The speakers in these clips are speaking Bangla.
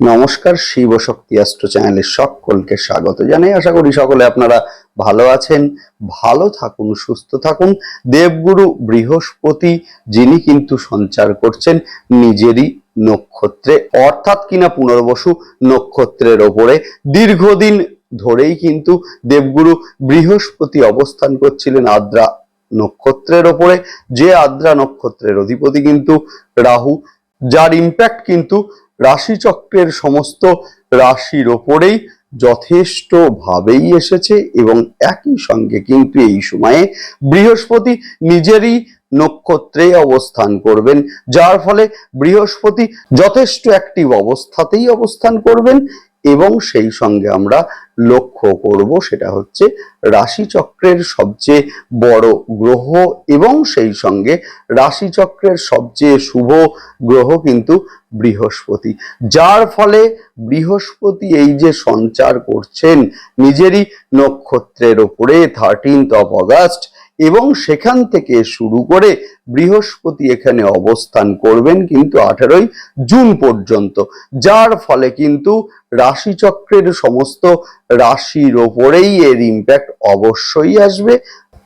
নমস্কার, শিব শক্তি অ্যাস্ট্রো চ্যানেলে সকলকে স্বাগত জানাই। আশা করি সকলে আপনারা ভালো আছেন, ভালো থাকুন, সুস্থ থাকুন। দেবগুরু বৃহস্পতি, যিনি কিন্তু সঞ্চার করছেন নিজেরই নক্ষত্রে, অর্থাৎ কিনা পুনর্বসু নক্ষত্রের ওপরে। দীর্ঘদিন ধরেই কিন্তু দেবগুরু বৃহস্পতি অবস্থান করছিলেন আদ্রা নক্ষত্রের ওপরে। যে আদ্রা নক্ষত্রের অধিপতি কিন্তু রাহু, যার ইম্প্যাক্ট কিন্তু রাশিচক্রের সমস্ত রাশির ওপরেই যথেষ্টভাবেই এসেছে এবং একই সঙ্গে কিন্তু এই সময়ে বৃহস্পতি নিজেরই নক্ষত্রে অবস্থান করবেন, যার ফলে বৃহস্পতি যথেষ্ট অ্যাক্টিভ অবস্থাতেই অবস্থান করবেন এবং সেই সঙ্গে আমরা লক্ষ্য করব সেটা হচ্ছে রাশিচক্রের সবচেয়ে বড় গ্রহ এবং সেই সঙ্গে রাশিচক্রের সবচেয়ে শুভ গ্রহ কিন্তু বৃহস্পতি। যার ফলে বৃহস্পতি এই যে সঞ্চার করছেন, নিজেরই নক্ষত্রের ওপরে থার্টিনথ অফ অগাস্ট এবং সেখান থেকে শুরু করে বৃহস্পতি এখানে অবস্থান করবেন কিন্তু আঠারোই জুন পর্যন্ত, যার ফলে কিন্তু রাশিচক্রের সমস্ত রাশির ওপরেই এর ইম্প্যাক্ট অবশ্যই আসবে।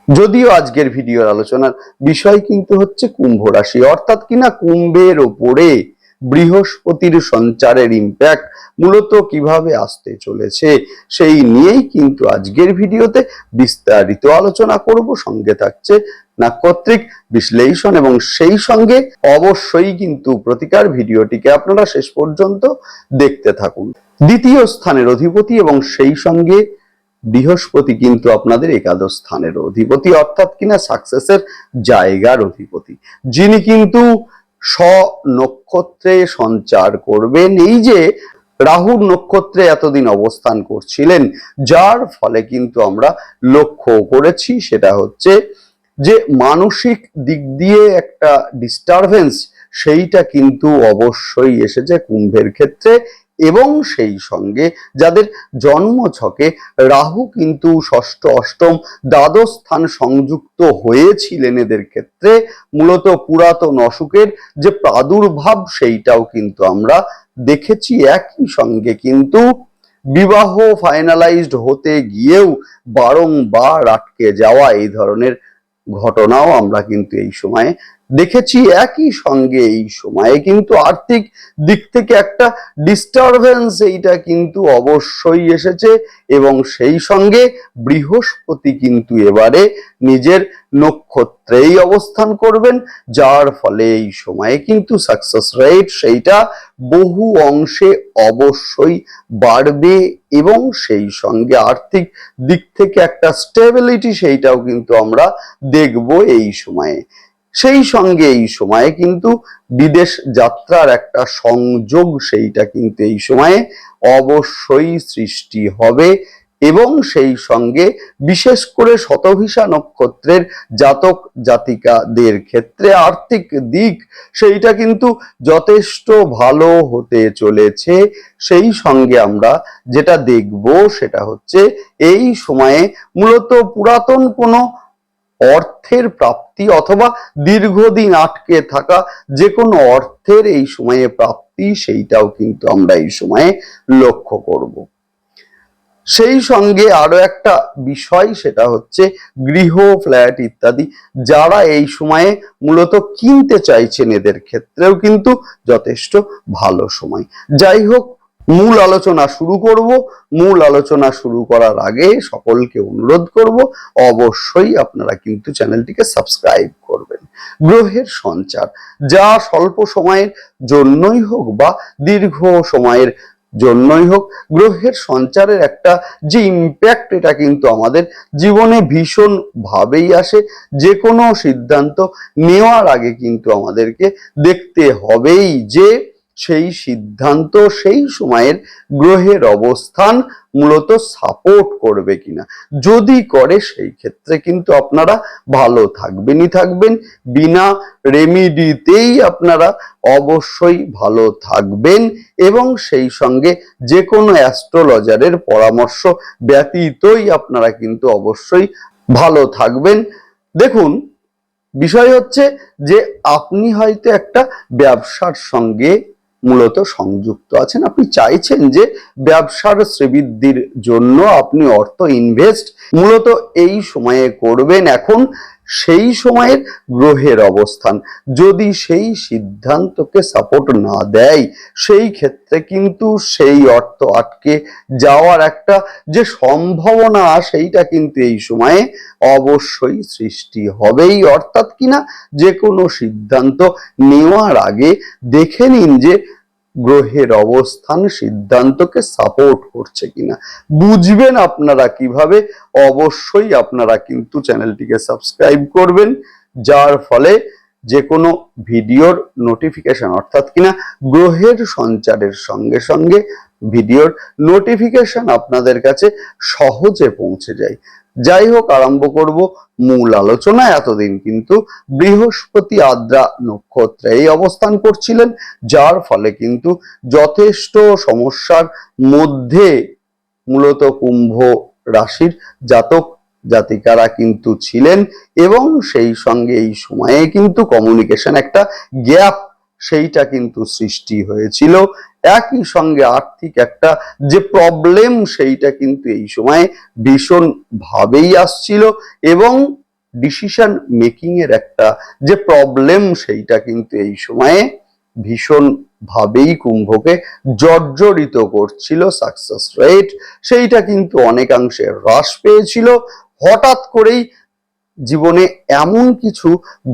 যদিও আজকের ভিডিওর আলোচনার বিষয় কিন্তু হচ্ছে কুম্ভ রাশি, অর্থাৎ কিনা কুম্ভের ওপরে বৃহস্পতির সঞ্চারের ইম্প্যাক্ট মূলত কীভাবে আসতে চলেছে, সেই নিয়েই কিন্তু আজকের ভিডিওতে বিস্তারিত আলোচনা করব। সঙ্গে থাকছে নাক্ষত্রিক বিশ্লেষণ এবং সেই সঙ্গে অবশ্যই কিন্তু প্রতিকার ভিডিওটিকে আপনারা শেষ পর্যন্ত দেখতে থাকুন। দ্বিতীয় স্থানের অধিপতি এবং সেই সঙ্গে বৃহস্পতি কিন্তু আপনাদের একাদশ স্থানের অধিপতি, অর্থাৎ কিনা সাকসেসের জায়গার অধিপতি, যিনি কিন্তু স্ব নক্ষত্রে সঞ্চার করবেন। এই যে রাহুর নক্ষত্রে এতদিন অবস্থান করছিলেন, যার ফলে কিন্তু আমরা লক্ষ্য করেছি, সেটা হচ্ছে যে মানসিক দিক দিয়ে একটা ডিস্টারবেন্স সেইটা কিন্তু অবশ্যই এসেছে কুম্ভের ক্ষেত্রে। এবং সেই সঙ্গে যাদের জন্ম ছকে রাহু কিন্তু ষষ্ঠ অষ্টম দ্বাদশ স্থান সংযুক্ত হয়েছিলেন এদের ক্ষেত্রে, মূলত পুরাতন অসুখের যে প্রাদুর্ভাব সেইটাও কিন্তু আমরা দেখেছি একই সঙ্গে। কিন্তু বিবাহ ফাইনালাইজড হতে গিয়েও বারংবার আটকে যাওয়া এই ধরনের ঘটনাও আমরা কিন্তু এই সময়ে দেখেছি একই সঙ্গে এই সময়ে, কিন্তু আর্থিক দিক থেকে একটা ডিস্টারবেন্স এইটা কিন্তু অবশ্যই এসেছে এবং সেই সঙ্গে বৃহস্পতি কিন্তু এবারে নিজের নক্ষত্রেই অবস্থান করবেন, যার ফলে এই সময়ে কিন্তু সাকসেস রেট সেইটা বহু অংশে অবশ্যই বাড়বে এবং সেই সঙ্গে আর্থিক দিক থেকে একটা স্টেবিলিটি সেইটাও কিন্তু আমরা দেখব এই সময়ে। সেই সঙ্গে এই সময়ে কিন্তু বিদেশ যাত্রার একটা সংযোগ সেইটা কিন্তু এই সময়ে অবশ্যই সৃষ্টি হবে এবং সেই সঙ্গে বিশেষ করে শতভিসা নক্ষত্রের জাতক জাতিকাদের ক্ষেত্রে আর্থিক দিক সেইটা কিন্তু যথেষ্ট ভালো হতে চলেছে। সেই সঙ্গে আমরা যেটা দেখব সেটা হচ্ছে এই সময়ে মূলত পুরাতন কোনো অর্থের প্রাপ্তি অথবা দীর্ঘদিন আটকে থাকা যে কোনো অর্থের এই সময়ে প্রাপ্তি, সেইটাও কিন্তু আমরা এই সময়ে লক্ষ্য করব। সেই সঙ্গে আরও একটা বিষয়, সেটা হচ্ছে গৃহ, ফ্ল্যাট ইত্যাদি। যারা এই সময়ে মূলত কিনতে চাইছেন, এদের ক্ষেত্রেও কিন্তু যথেষ্ট ভালো সময়। যাই হোক মূল আলোচনা শুরু করব। মূল আলোচনা শুরু করার আগে সকলকে অনুরোধ করব, অবশ্যই আপনারা কিন্তু চ্যানেলটিকে সাবস্ক্রাইব করবেন। গ্রহের সঞ্চার, যা স্বল্প সময়ের জন্যই হোক বা দীর্ঘ সময়ের জন্যই হোক, গ্রহের সঞ্চারের একটা যে ইম্প্যাক্ট এটা কিন্তু আমাদের জীবনে ভীষণ ভাবেই আসে। যে কোনো সিদ্ধান্ত নেওয়ার আগে কিন্তু আমাদেরকে দেখতে হবেই যে সেই সিদ্ধান্ত, সেই সময়ের গ্রহের অবস্থান মূলত সাপোর্ট করবে কিনা। যদি করে সেই ক্ষেত্রে কিন্তু আপনারা ভালো থাকবেনই থাকবেন। বিনা রেমিডিতেই আপনারা অবশ্যই ভালো থাকবেন এবং সেই সঙ্গে যে কোনো অ্যাস্ট্রোলজারের পরামর্শ ব্যতীতই আপনারা কিন্তু অবশ্যই ভালো থাকবেন। দেখুন, বিষয় হচ্ছে যে আপনি হয়তো একটা ব্যবসার সঙ্গে মূলত সংযুক্ত আছেন। আপনি চাইছেন যে ব্যবসার শ্রীবৃদ্ধির জন্য আপনি অর্থ ইনভেস্ট মূলত এই সময়ে করবেন। এখন সেই সময়ের গ্রহের অবস্থান। যদি সেই সিদ্ধান্তকে সাপোর্ট না দেয়, সেই ক্ষেত্রে কিন্তু সেই অর্থ আটকে যাওয়ার একটা যে সম্ভাবনা, সেইটা কিন্তু এই সময়ে অবশ্যই সৃষ্টি হবেই। অর্থাৎ কিনা যে কোনো সিদ্ধান্ত নেওয়ার আগে দেখে নিন যে গ্রহের অবস্থান, সিদ্ধান্তকে সাপোর্ট করছে কিনা। বুঝবেন আপনারা কীভাবে, অবশ্যই আপনারা কিন্তু চ্যানেলটিকে সাবস্ক্রাইব করবেন, যার ফলে যে কোনো ভিডিওর নোটিফিকেশন অর্থাৎ কিনা গ্রহের সঞ্চারের সঙ্গে সঙ্গে ভিডিওর নোটিফিকেশন আপনাদের কাছে সহজে পৌঁছে যায়। যাই হোক, আরম্ভ করব মূল আলোচনা এতদিন কিন্তু বৃহস্পতি আদ্রা নক্ষত্রে এই অবস্থান করছিলেন, যার ফলে কিন্তু যথেষ্ট সমস্যার মধ্যে মূলত কুম্ভ রাশির জাতক জাতিকারা কিন্তু ছিলেন এবং সেই সঙ্গে এই সময়ে কিন্তু কমিউনিকেশন একটা গ্যাপ সেইটা কিন্তু সৃষ্টি হয়েছিল। একই সঙ্গে আর্থিক একটা যে প্রবলেম সেইটা কিন্তু এই সময়ে ভীষণ ভাবেই আসছিল এবং ডিসিশন মেকিং এর একটা যে প্রবলেম সেইটা কিন্তু এই সময়ে ভীষণ ভাবেই কুম্ভকে জর্জরিত করছিল সাকসেস রেট সেইটা কিন্তু অনেকাংশে হ্রাস পেয়েছিল। হঠাৎ করেই জীবনে এমন কিছু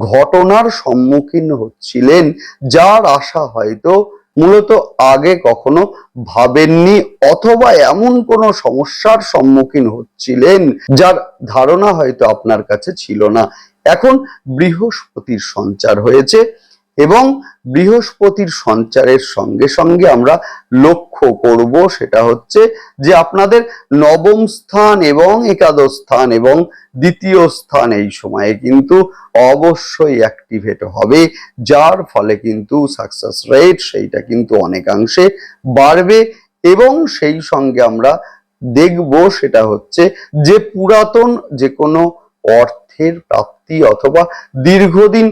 ঘটনার সম্মুখীন হচ্ছিলেন যার আশা হয়তো মূলত আগে কখনো ভাবেননি অথবা এমন কোনো সমস্যার সম্মুখীন হচ্ছিলেন যার ধারণা হয়তো আপনার কাছে ছিল না। এখন বৃহস্পতির সঞ্চার হয়েছে। এবং বৃহস্পতির সঞ্চারের সঙ্গে সঙ্গে আমরা লক্ষ্য করব সেটা হচ্ছে যে আপনাদের নবম স্থান এবং একাদশ স্থান এবং দ্বিতীয় স্থান এই সময়ে কিন্তু অবশ্যই অ্যাক্টিভেট হবে, যার ফলে কিন্তু সাকসেস রেট সেইটা কিন্তু অনেকাংশে বাড়বে এবং সেই সঙ্গে আমরা দেখব সেটা হচ্ছে যে পুরাতন যে কোনো অর্থের প্রাপ্তি অথবা দীর্ঘদিন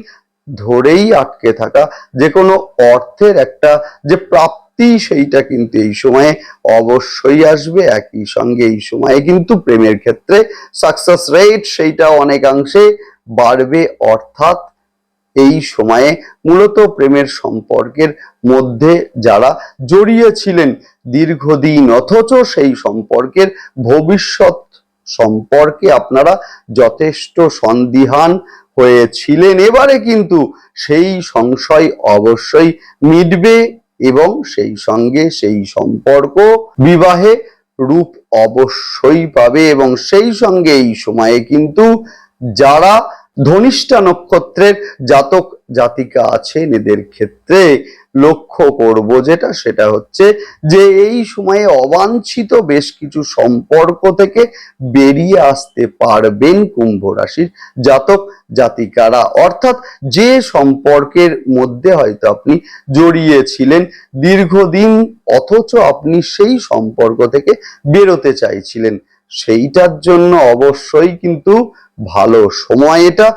ধরেই আটকে থাকা যে কোনো অর্থের একটা যে প্রাপ্তি সেইটা কিন্তু এই সময়ে অবশ্যই আসবে, একই সঙ্গে এই সময়ে কিন্তু প্রেমের ক্ষেত্রে সাকসেস রেট সেইটা অনেকাংশে বাড়বে। অর্থাৎ এই সময়ে মূলত প্রেমের সম্পর্কের মধ্যে যারা জড়িয়েছিলেন দীর্ঘদিন, অথচ সেই সম্পর্কের ভবিষ্যৎ সম্পর্কে আপনারা যথেষ্ট সন্দিহান হয়েছিলেন। এবারে কিন্তু সেই সংশয় অবশ্যই মিটবে এবং সেই সঙ্গে সেই সম্পর্ক বিবাহে রূপ অবশ্যই পাবে এবং সেই সঙ্গে এই সময়ে কিন্তু যারা ধনিষ্ঠা নক্ষত্রের জাতক জাতিকা আছেন এদের ক্ষেত্রে লক্ষ্য করব যেটা, সেটা হচ্ছে যে এই সময়ে অবাঞ্ছিত বেশ কিছু সম্পর্ক থেকে বেরিয়ে আসতে পারবেন কুম্ভ রাশির জাতক জাতিকারা। অর্থাৎ যে সম্পর্কের মধ্যে হয়তো আপনি জড়িয়েছিলেন দীর্ঘদিন, অথচ আপনি সেই সম্পর্ক থেকে বেরোতে চাইছিলেন। সেইটার জন্য অবশ্যই কিন্তু ভালো সময় এটা।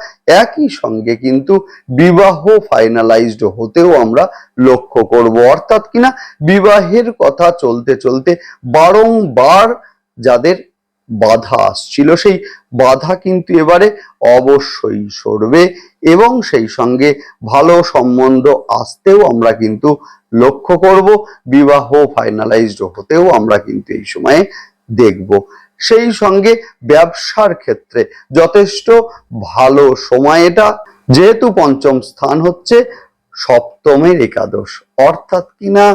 একই সঙ্গে কিন্তু বিবাহ ফাইনালাইজড হতেও আমরা লক্ষ্য করব। অর্থাৎ কিনা বিবাহের কথা চলতে চলতে বারংবার যাদের বাধা আসছিল, সেই বাধা কিন্তু এবারে অবশ্যই সরবে এবং সেই সঙ্গে ভালো সম্বন্ধ আসতেও আমরা কিন্তু লক্ষ্য করব। বিবাহ ফাইনালাইজড হতেও আমরা কিন্তু এই সময়ে দেখব। সেই সঙ্গে ব্যবসার ক্ষেত্রে যথেষ্ট ভালো সময় এটা। যেহেতু পঞ্চম স্থান হচ্ছে সপ্তমের একাদশ, অর্থাৎ কিনা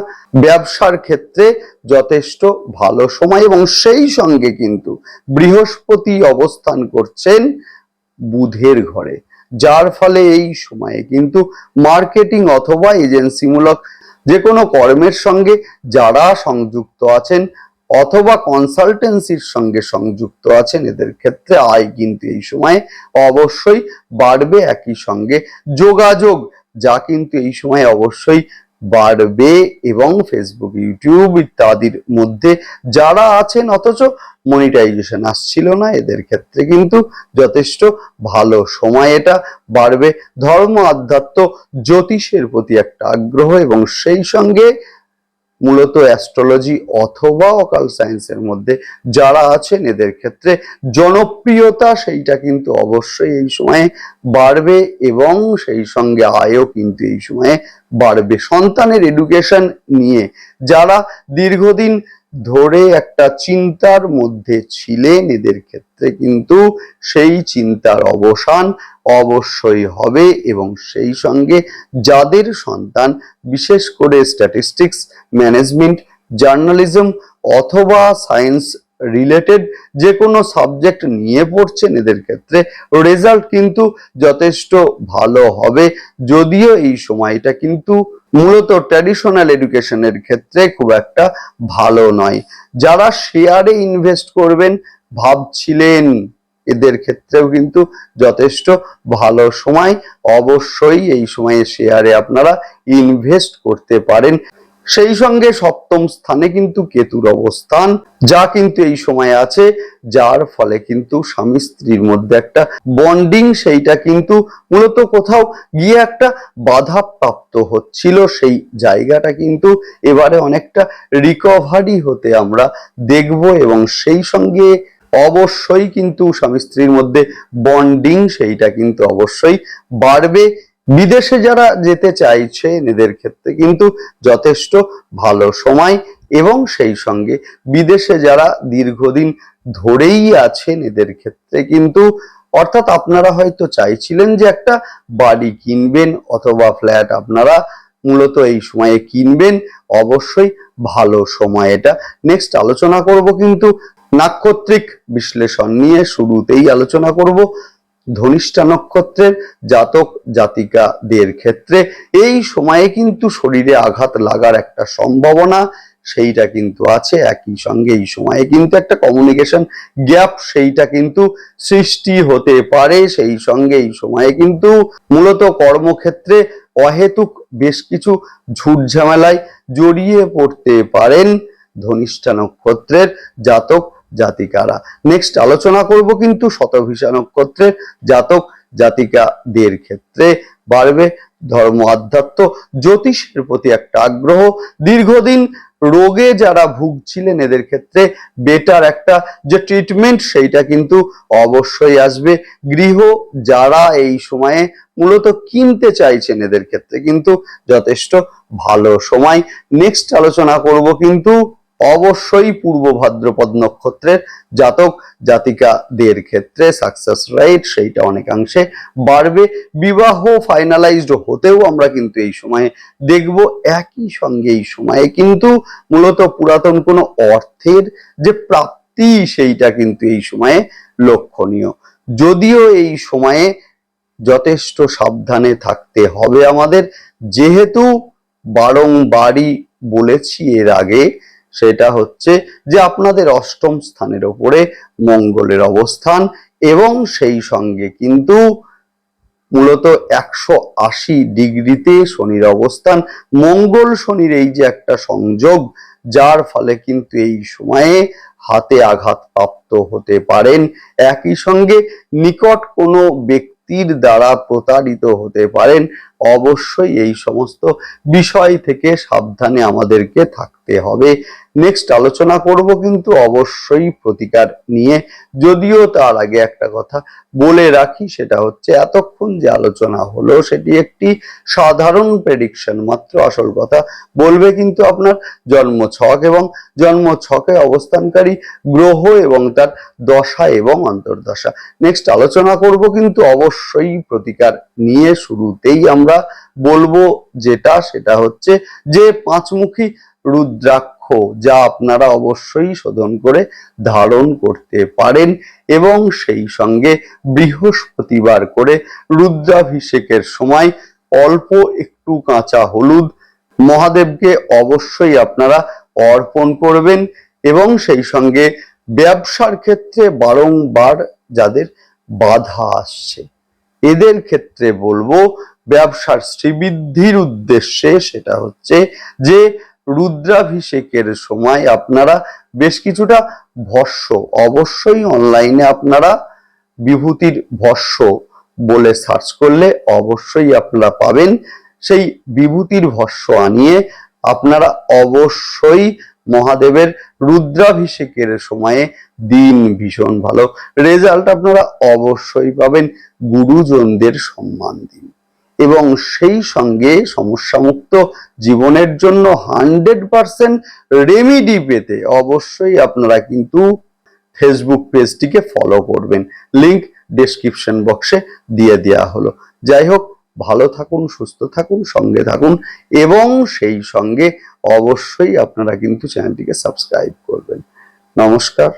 ব্যবসার ক্ষেত্রে যথেষ্ট ভালো সময় এবং সেই সঙ্গে কিন্তু বৃহস্পতি অবস্থান করছেন বুধের ঘরে, যার ফলে এই সময়ে কিন্তু মার্কেটিং অথবা এজেন্সিমূলক যে কোনো কর্মের সঙ্গে যারা সংযুক্ত আছেন অথবা কনসালটেন্সির সঙ্গে সংযুক্ত আছেন, এদের ক্ষেত্রে আয় কিন্তু এই সময়ে অবশ্যই বাড়বে। একই সঙ্গে যোগাযোগ, যা কিন্তু এই সময় অবশ্যই বাড়বে এবং ফেসবুক ইউটিউব ইত্যাদির মধ্যে যারা আছেন, অথচ মনিটাইজেশন আসছিল না, এদের ক্ষেত্রে কিন্তু যথেষ্ট ভালো সময় এটা বাড়বে। ধর্ম, আধ্যাত্ম, জ্যোতিষের প্রতি একটা আগ্রহ এবং সেই সঙ্গে মূলত অ্যাস্ট্রোলজি অথবা অকাল সায়েন্সের মধ্যে যারা আছেন, এদের ক্ষেত্রে জনপ্রিয়তা সেইটা কিন্তু অবশ্যই এই সময়ে বাড়বে এবং সেই সঙ্গে আয়ও কিন্তু এই সময়ে বাড়বে। সন্তানের এডুকেশন নিয়ে যারা দীর্ঘদিন ধরে একটা চিন্তার মধ্যে ছিলেন এদের ক্ষেত্রে, কিন্তু সেই চিন্তার অবসান অবশ্যই হবে এবং সেই সঙ্গে যাদের সন্তান, বিশেষ করে স্ট্যাটিস্টিক্স ম্যানেজমেন্ট জার্নালিজম অথবা সায়েন্স রিলেটেড যে কোনো সাবজেক্ট নিয়ে পড়ছেন এদের ক্ষেত্রে রেজাল্ট কিন্তু যথেষ্ট ভালো হবে। যদিও এই সময়টা কিন্তু মূলত ট্র্যাডিশনাল এডুকেশনের ক্ষেত্রে খুব একটা ভালো নয়। যারা শেয়ারে ইনভেস্ট করবেন ভাবছিলেন, এদের ক্ষেত্রেও কিন্তু যথেষ্ট ভালো সময়। অবশ্যই এই সময়ে শেয়ারে আপনারা ইনভেস্ট করতে পারেন। সেই সঙ্গে সপ্তম স্থানে কিন্তু কেতুর অবস্থান, যা কিন্তু এই সময় আছে, যার ফলে কিন্তু স্বামী স্ত্রীর মধ্যে একটা বন্ডিং সেইটা কিন্তু মূলত কোথাও গিয়ে একটা বাধা প্রাপ্ত হচ্ছিল। সেই জায়গাটা কিন্তু এবারে অনেকটা রিকভারি হতে আমরা দেখব এবং সেই সঙ্গে অবশ্যই কিন্তু স্বামী স্ত্রীর মধ্যে বন্ডিং সেইটা কিন্তু অবশ্যই বাড়বে। বিদেশে যারা যেতে চাইছে এদের ক্ষেত্রে কিন্তু যথেষ্ট ভালো সময় এবং সেই সঙ্গে বিদেশে যারা দীর্ঘদিন ধরেই আছেন এদের ক্ষেত্রে কিন্তু, অর্থাৎ আপনারা হয়তো চাইছিলেন যে একটা বাড়ি কিনবেন অথবা ফ্ল্যাট আপনারা মূলত এই সময়ে কিনবেন, অবশ্যই ভালো সময় এটা। নেক্সট আলোচনা করব কিন্তু নাক্ষত্রিক বিশ্লেষণ নিয়ে শুরুতেই আলোচনা করব। ধনিষ্ঠা নক্ষত্রের জাতক জাতিকাদের ক্ষেত্রে এই সময়ে কিন্তু শরীরে আঘাত লাগার একটা সম্ভাবনা সেইটা কিন্তু আছে। একই সঙ্গে এই সময়ে কিন্তু একটা কমিউনিকেশন গ্যাপ সেইটা কিন্তু সৃষ্টি হতে পারে। সেই সঙ্গে এই সময়ে কিন্তু মূলত কর্মক্ষেত্রে অহেতুক বেশ কিছু ঝুট ঝামেলায় জড়িয়ে পড়তে পারেন। ধনিষ্ঠা নক্ষত্রের জাতক জাতিকারা। নেক্সট আলোচনা করব কিন্তু শতভিষা জাতক জাতিকাদের ক্ষেত্রে বাড়বে ধর্ম আধ্যাত্ম, জ্যোতিষের প্রতি একটা আগ্রহ। দীর্ঘদিন রোগে যারা ভুগছিলেন এদের ক্ষেত্রে বেটার একটা যে ট্রিটমেন্ট সেইটা কিন্তু অবশ্যই আসবে। গৃহ যারা এই সময়ে মূলত কিনতে চাইছেন এদের ক্ষেত্রে কিন্তু যথেষ্ট ভালো সময়। নেক্সট আলোচনা করব কিন্তু অবশ্যই পূর্ব ভাদ্রপদ নক্ষত্রের জাতক জাতিকাদের ক্ষেত্রে সাকসেস রেট সেইটা অনেকাংশে বাড়বে। বিবাহ ফাইনালাইজড হতেও আমরা কিন্তু এই সময়ে দেখব, একই সঙ্গে এই সময়ে কিন্তু মূলত পুরাতন কোনো অর্থের যে প্রাপ্তি সেইটা কিন্তু এই সময়ে লক্ষণীয়। যদিও এই সময়ে যথেষ্ট সাবধানে থাকতে হবে আমাদের। যেহেতু বারংবারই বলেছি এর আগে সেটা হচ্ছে যে আপনাদের অষ্টম স্থানের ওপরে মঙ্গলের অবস্থান এবং সেই সঙ্গে কিন্তু মূলত একশো আশি ডিগ্রিতে শনির অবস্থান। মঙ্গল শনির এই যে একটা সংযোগ, যার ফলে কিন্তু এই সময়ে হাতে আঘাত প্রাপ্ত হতে পারেন। একই সঙ্গে নিকট কোনো ব্যক্তির দ্বারা প্রতারিত হতে পারেন। অবশ্যই এই সমস্ত বিষয় থেকে সাবধানে আমাদেরকে থাকতে হবে। নেক্সট আলোচনা করব কিন্তু অবশ্যই প্রতিকার নিয়ে। যদিও তার আগে একটা কথা বলে রাখি, সেটা হচ্ছে এতক্ষণ যে আলোচনা হলো, সেটি একটি সাধারণ প্রেডিকশন মাত্র আসল কথা। বলবে কিন্তু আপনার জন্ম ছক এবং জন্ম ছকে অবস্থানকারী গ্রহ এবং তার দশা এবং অন্তর্দশা। নেক্সট আলোচনা করব কিন্তু অবশ্যই প্রতিকার নিয়ে শুরুতেই আমরা বলব যেটা, সেটা হচ্ছে যে পাঁচমুখী রুদ্রাক্ষ, যা আপনারা অবশ্যই শোধন করে ধারণ করতে পারেন এবং সেই সঙ্গে বৃহস্পতিবার করে রুদ্রাভিষেকের সময় অল্প একটু কাঁচা হলুদ মহাদেবকে অবশ্যই আপনারা অর্পণ করবেন এবং সেই সঙ্গে ব্যবসার ক্ষেত্রে বারংবার যাদের বাধা আসছে, এদের ক্ষেত্রে বলব ব্যবসার শ্রীবৃদ্ধির উদ্দেশ্যে সেটা হচ্ছে যে রুদ্রাভিষেকের সময় আপনারা বেশ কিছুটা ভস্য, অবশ্যই অনলাইনে আপনারা বিভূতির ভস্য বলে সার্চ করলে অবশ্যই আপনারা পাবেন। সেই বিভূতির ভস্য আনিয়ে আপনারা অবশ্যই মহাদেবের রুদ্রাভিষেকের সময়ে দিন ভীষণ ভালো। রেজাল্ট আপনারা অবশ্যই পাবেন। গুরুজনদের সম্মান দিন। এবং সেই সঙ্গে সমস্যামুক্ত জীবনের জন্য হান্ড্রেড পার্সেন্ট রেমিডি পেতে অবশ্যই আপনারা কিন্তু ফেসবুক পেজটিকে ফলো করবেন। লিংক ডেসক্রিপশন বক্সে দিয়ে দেওয়া হলো। যাই হোক, ভালো থাকুন, সুস্থ থাকুন, সঙ্গে থাকুন এবং সেই সঙ্গে অবশ্যই আপনারা কিন্তু চ্যানেলটিকে সাবস্ক্রাইব করবেন। নমস্কার।